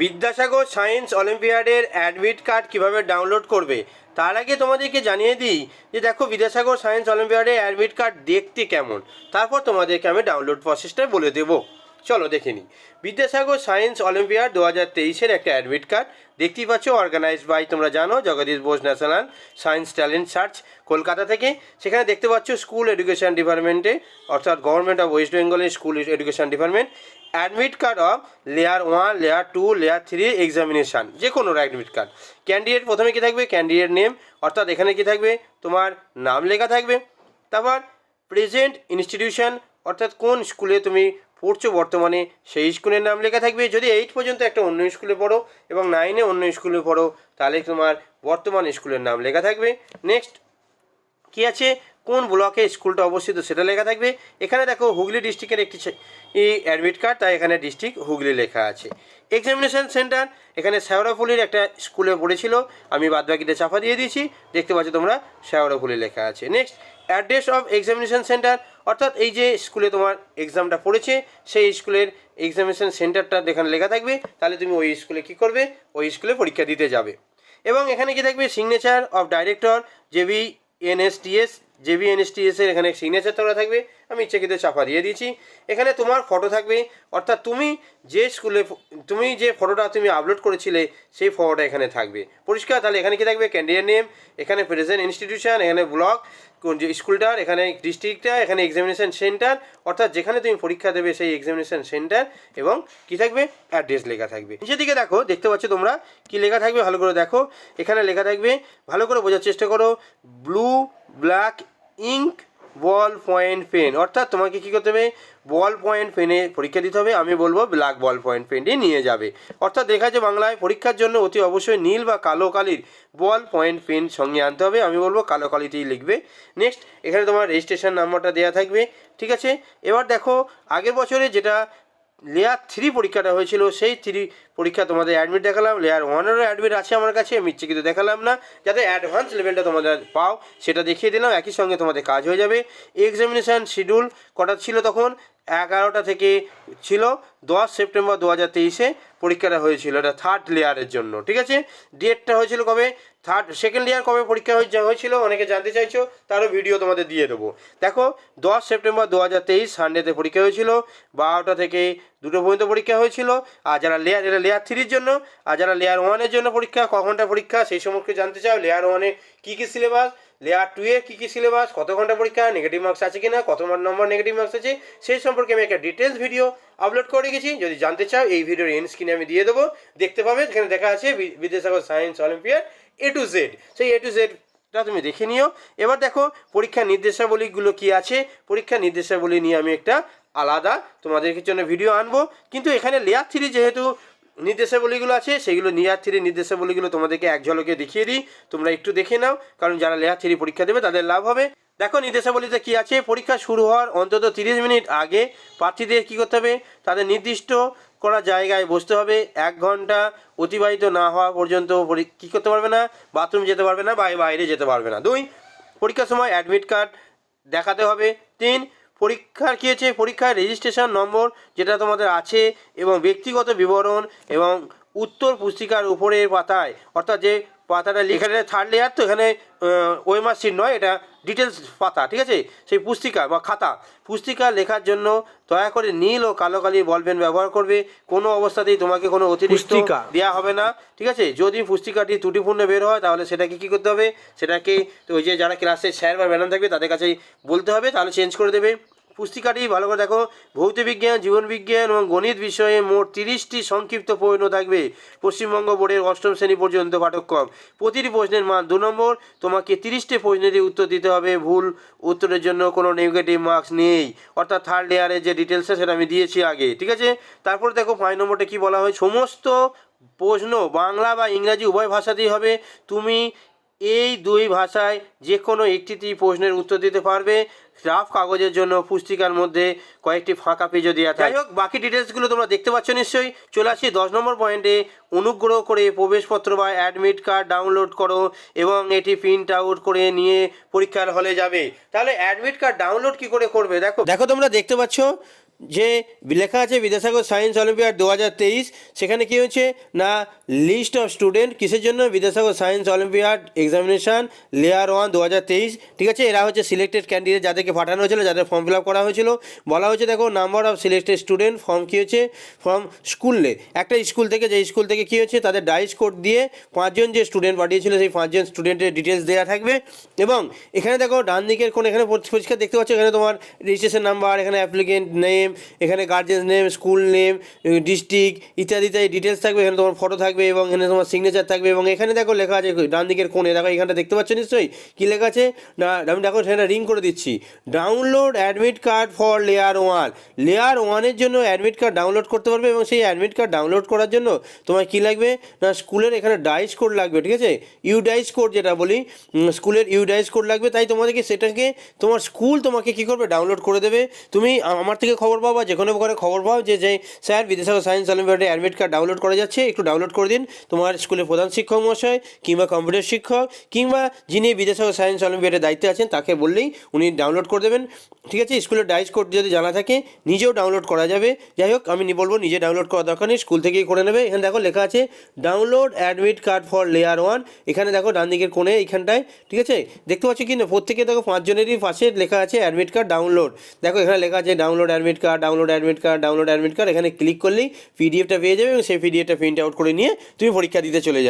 Vidyasagar science অলিম্পিয়াডের admit card কীভাবে download করবে? তার আগে তোমাদেরকে জানিয়ে দিই যে দেখো বিদ্যাসাগর সায়েন্স অলিম্পিয়াডের অ্যাডমিট কার্ড দেখতে কেমন? তারপর তোমাদেরকে আমি ডাউনলোড প্রসেসটা বলে দেবো। চলো দেখে নিই। বিদ্যাসাগর সায়েন্স অলিম্পিয়াড দু হাজার তেইশের একটা অ্যাডমিট কার্ড। দেখতেই পাচ্ছ অর্গানাইজ বাই তোমরা জানো, Jagadish Bose national science talent search, Kolkata থেকে। সেখানে দেখতে পাচ্ছ, স্কুল এডুকেশন ডিপার্টমেন্টে, অর্থাৎ গভর্নমেন্ট অফ ওয়েস্ট বেঙ্গলের school education department admit card of layer one, layer two, layer three examination যে কোনো অ্যাডমিট কার্ড ক্যান্ডিডেট প্রথমে কী থাকবে? ক্যান্ডিডেট নেম অর্থাৎ এখানে কি থাকবে? তোমার নাম লেখা থাকবে। তারপর প্রেজেন্ট ইনস্টিটিউশন অর্থাৎ কোন স্কুলে তুমি পড়ছো বর্তমানে, সেই স্কুলের নাম লেখা থাকবে। যদি এইট পর্যন্ত একটা অন্য স্কুলে পড়ো এবং নাইনে অন্য স্কুলে পড়ো, তাহলে তোমার বর্তমান স্কুলের নাম লেখা থাকবে। নেক্সট কি আছে? কোন ব্লকে স্কুলটা অবস্থিত সেটা লেখা থাকবে। এখানে দেখো হুগলি ডিস্ট্রিক্টের একটি অ্যাডমিট কার্ড তাই এখানে ডিস্ট্রিক্ট হুগলি লেখা আছে। এক্সামিনেশন সেন্টার এখানে শেওড়াফুলির একটা স্কুলে পড়েছিল। আমি বাদবাকিটা চাপা দিয়ে দিয়েছি। দেখতে পাচ্ছ তোমরা শেওড়াফুলি লেখা আছে। Next address of examination centre অর্থাৎ এই যে স্কুলে তোমার এক্সামটা পড়েছে, সেই স্কুলের এক্সামিনেশন সেন্টারটা এখানে লেখা থাকবে, তাহলে তুমি ওই স্কুলে কী করবে? ওই স্কুলে পরীক্ষা দিতে যাবে। এবং এখানে কি থাকবে? Signature of director JB NSTS JB NSTS এর এখানে সিগনেচার তোলা থাকবে। আমি ইচ্ছাকৃত চাপা দিয়ে দিয়েছি। এখানে তোমার ফটো থাকবে। অর্থাৎ তুমি যে স্কুলে তুমি যে ফটোটা তুমি আপলোড করেছিলে, সেই ফটোটা এখানে থাকবে। পরিষ্কার, তাহলে এখানে কি থাকবে? ক্যান্ডিডেট নেম এখানে প্রেজেন্ট ইনস্টিটিউশন এখানে ব্লক কোন যে স্কুলটার এখানে ডিস্ট্রিক্টটা এখানে এক্সামিনেশন সেন্টার অর্থাৎ যেখানে তুমি পরীক্ষা দেবে সেই এক্সামিনেশন সেন্টার এবং কি থাকবে? অ্যাড্রেস লেখা থাকবে। নিচের দিকে দেখো, দেখতে পাচ্ছ তোমরা, কি লেখা থাকবে? ভালো করে দেখো। এখানে লেখা থাকবে, ভালো করে বোঝার চেষ্টা করো blue black ink ball point pen. অর্থাৎ তোমাকে কী করতে হবে? বল পয়েন্ট পেনে পরীক্ষা দিতে হবে। আমি বলব ব্ল্যাক বল পয়েন্ট পেনটি নিয়ে যাবে। অর্থাৎ দেখা যায় বাংলায় পরীক্ষার জন্য অতি অবশ্যই নীল বা কালো কালির বল পয়েন্ট পেন সঙ্গে আনতে হবে। আমি বলব কালো কালিতেই লিখবে। নেক্সট এখানে তোমার রেজিস্ট্রেশন নাম্বারটা দেওয়া থাকবে। ঠিক আছে? এবার দেখো, আগের বছরে যেটা লেয়ার থ্রি পরীক্ষাটা হয়েছিল, সেই থ্রি পরীক্ষা তোমাদের অ্যাডমিট দেখালাম লেয়ার ওয়ানেরও অ্যাডমিট আছে আমার কাছে, আমি ইচ্ছে কিন্তু দেখালাম না। যাতে অ্যাডভান্স লেভেলটা তোমাদের পাও, সেটা দেখিয়ে দিলাম, একই সঙ্গে তোমাদের কাজ হয়ে যাবে। এক্সামিনেশান শিডিউল কটা ছিল তখন? এগারোটা থেকে ছিল, দশ সেপ্টেম্বর দু হাজার তেইশে পরীক্ষাটা হয়েছিল, এটা থার্ড লেয়ারের জন্য, ঠিক আছে? ডেটটা হয়েছিল কবে? থার্ড সেকেন্ড ইয়ার কবে পরীক্ষা হয়ে- হয়েছিল অনেকে জানতে চাইছো, তারও ভিডিও তোমাদের দিয়ে দেবো। দেখো, দশ সেপ্টেম্বর দু হাজার তেইশ সানডেতে পরীক্ষা হয়েছিল, বারোটা থেকে দুটো পর্যন্ত পরীক্ষা হয়েছিল। আর যারা লেয়ার যারা লেয়ার থ্রির জন্য, আর যারা লেয়ার ওয়ানের জন্য পরীক্ষা, ক ঘণ্টা পরীক্ষা, সেই সম্পর্কে জানতে চাও লেয়ার ওয়ানে কী কী সিলেবাস লেয়ার টু এ কী কী সিলেবাস কত ঘণ্টা পরীক্ষা নেগেটিভ মার্কস আছে কি না কত নম্বর নেগেটিভ মার্কস আছে, সেই সম্পর্কে আমি একটা ডিটেলস ভিডিও আপলোড করে রেখেছি। যদি জানতে চাও, এই ভিডিওর এন স্ক্রিনে আমি দিয়ে দেবো। দেখতে পাবে এখানে দেখা আছে Vidyasagar science olympiad A to Z সেই এ টু জেডটা তুমি দেখে নিও। এবার দেখো পরীক্ষা নির্দেশাবলীগুলো কি আছে? পরীক্ষা নির্দেশাবলী নিয়ে আমি একটা আলাদা তোমাদের জন্য ভিডিও আনব। কিন্তু এখানে লেয়ার থ্রি যেহেতু নির্দেশাবলীগুলো আছে, সেগুলো লেয়ার থ্রি নির্দেশাবলীগুলো তোমাদেরকে এক ঝলকে দেখিয়ে দিই। তোমরা একটু দেখে নাও, কারণ যারা লেয়ার থ্রি পরীক্ষা দেবে তাদের লাভ হবে। দেখো, নির্দেশাবলীতে কি আছে? পরীক্ষা শুরু হওয়ার অন্তত তিরিশ মিনিট আগে প্রার্থীদের কী করতে হবে? তাদের নির্দিষ্ট করা জায়গায় বসতে হবে। এক ঘণ্টা অতিবাহিত না হওয়া পর্যন্ত পরী- কী করতে পারবে না? বাথরুম যেতে পারবে না বা বাইরে যেতে পারবে না। দুই, পরীক্ষার সময় অ্যাডমিট কার্ড দেখাতে হবে। তিন, পরীক্ষার কী হচ্ছে? পরীক্ষার রেজিস্ট্রেশন নম্বর যেটা তোমাদের আছে এবং ব্যক্তিগত বিবরণ এবং উত্তর পুস্তিকার উপরের পাতায়, অর্থাৎ যে পাতাটা লেখা থার্ড লেয়ার তো এখানে ওয়েমার সিট নয় এটা ডিটেলস পাতা ঠিক আছে? সেই পুস্তিকা বা খাতা। পুস্তিকা লেখার জন্য দয়া করে নীল ও কালো কালির বল পেন ব্যবহার করবে। কোনো অবস্থাতেই তোমাকে কোনো অতিরিক্ত। দেওয়া হবে না ঠিক আছে? যদি পুস্তিকাটি ত্রুটিপূর্ণ বের হয় তাহলে সেটাকে কী করতে হবে? সেটাকে ওই যে যারা ক্লাসে স্যার বা ম্যাডাম থাকবে তাদের কাছেই বলতে হবে তাহলে চেঞ্জ করে দেবে। পুস্তিকাটি ভালো করে দেখো। ভৌত বিজ্ঞান জীবন বিজ্ঞান এবং গণিত বিষয়ে মোট তিরিশটি সংক্ষিপ্ত প্রশ্ন থাকবে। পশ্চিমবঙ্গ বোর্ডের অষ্টম শ্রেণি পর্যন্ত পাঠ্যক্রম। প্রতিটি প্রশ্নের মান দু নম্বর। তোমাকে তিরিশটি প্রশ্নেরই উত্তর দিতে হবে। ভুল উত্তরের জন্য কোনো নেগেটিভ মার্কস নেই। অর্থাৎ থার্ড লেয়ারের যে ডিটেলসটা সেটা আমি দিয়েছি আগে। ঠিক আছে? তারপর দেখো পাঁচ নম্বরটা কী বলা হয়? সমস্ত প্রশ্ন বাংলা বা ইংরাজি উভয় ভাষাতেই হবে। তুমি এই দুই ভাষায় যে কোনো একটিতেই প্রশ্নের উত্তর দিতে পারবে। রাফ কাগজের জন্য পুস্তিকার মধ্যে কয়েকটি ফাঁকা পেজও দেওয়া থাকে। যাই হোক বাকি ডিটেলসগুলো তোমরা দেখতে পাচ্ছ নিশ্চয়ই। চলে আসি দশ নম্বর পয়েন্টে অনুগ্রহ করে প্রবেশপত্র বা অ্যাডমিট কার্ড ডাউনলোড করো এবং এটি প্রিন্ট আউট করে নিয়ে পরীক্ষার হলে যাবে। তাহলে অ্যাডমিট কার্ড ডাউনলোড কি করে করবে? দেখো। দেখো তোমরা দেখতে পাচ্ছ যে লেখা আছে বিদ্যাসাগর সায়েন্স অলিম্পিয়াড দু হাজার তেইশ, সেখানে কী হচ্ছে না লিস্ট অফ স্টুডেন্ট কিসের জন্য? Vidyasagar science olympiad examination layer one দু হাজার তেইশ। ঠিক আছে, এরা হচ্ছে সিলেক্টেড ক্যান্ডিডেট যাদেরকে পাঠানো হয়েছিল, যাদের ফর্ম ফিল করা হয়েছিল। বলা হয়েছে, দেখো number of selected student form কী হচ্ছে ফর্ম স্কুলে একটা স্কুল থেকে, যে স্কুল থেকে কী হচ্ছে তাদের ডাইস কোড দিয়ে পাঁচজন যে স্টুডেন্ট পাঠিয়েছিল, সেই পাঁচজন স্টুডেন্টের ডিটেলস দেওয়া থাকবে। এবং এখানে দেখো ডান দিকের কোন এখানে পরিষ্কার দেখতে পাচ্ছ, এখানে তোমার রেজিস্ট্রেশন নাম্বার এখানে অ্যাপ্লিকেন্ট নেম এখানে guardians name school name district ইত্যাদি ইত্যাদি ডিটেলস থাকবে, এখানে তোমার ফটো থাকবে এবং এখানে তোমার সিগনেচার থাকবে এবং এখানে দেখো লেখা আছে ডান দিকের কোণে, দেখো এখানটা দেখতে পাচ্ছ নিশ্চয়ই? কী লেখা আছে? না, আমি দেখো সেখানে রিং করে দিচ্ছি। Download admit card for layer one layer ওয়ানের জন্য অ্যাডমিট কার্ড ডাউনলোড করতে পারবে এবং সেই অ্যাডমিট কার্ড ডাউনলোড করার জন্য তোমার কী লাগবে? না, স্কুলের এখানে ডাইস কোড লাগবে, ঠিক আছে? ইউ ডাইস কোড যেটা বলি স্কুলের ইউ ডাইস কোড লাগবে, তাই তোমাদেরকে সেটাকে তোমার স্কুল তোমাকে কী করবে? ডাউনলোড করে দেবে। তুমি আমার থেকে খবর পাও বা যে কোনো প্রকারে খবর পাও যে যে স্যার বিদ্যাসাগর সায়েন্স অলিম্পিয়াডে অ্যাডমিট কার্ড ডাউনলোড করা যাচ্ছে, একটু ডাউনলোড করে দিন। তোমার স্কুলের প্রধান শিক্ষক মহাশয় কিংবা কম্পিউটার শিক্ষক কিংবা যিনি বিদ্যাসাগর সায়েন্স অলিম্পিয়াডের দায়িত্বে আছেন, তাকে বললেই উনি ডাউনলোড করে দেবেন। ঠিক আছে? স্কুলের ডাইস কোড যদি জানা থাকে, নিজেও ডাউনলোড করা যাবে। যাই হোক, আমি বলব নিজে ডাউনলোড করার দরকার নেই স্কুল থেকেই করে নেবে। এখানে দেখো লেখা আছে download admit card for layer one এখানে দেখো ডান দিকের কোণে এইখানটায়, ঠিক আছে? দেখতে পাচ্ছ কি না? প্রত্যেকে দেখো পাঁচজনেরই পাশে লেখা আছে অ্যাডমিট কার্ড ডাউনলোড দেখো এখানে লেখা আছে download admit card download admit card download admit card এখানে ক্লিক করলেই পিডিএফটা পেয়ে যাবে এবং সেই পিডিএফটা প্রিন্ট আউট করে নিয়ে তুমি পরীক্ষা দিতে চলে যাবে।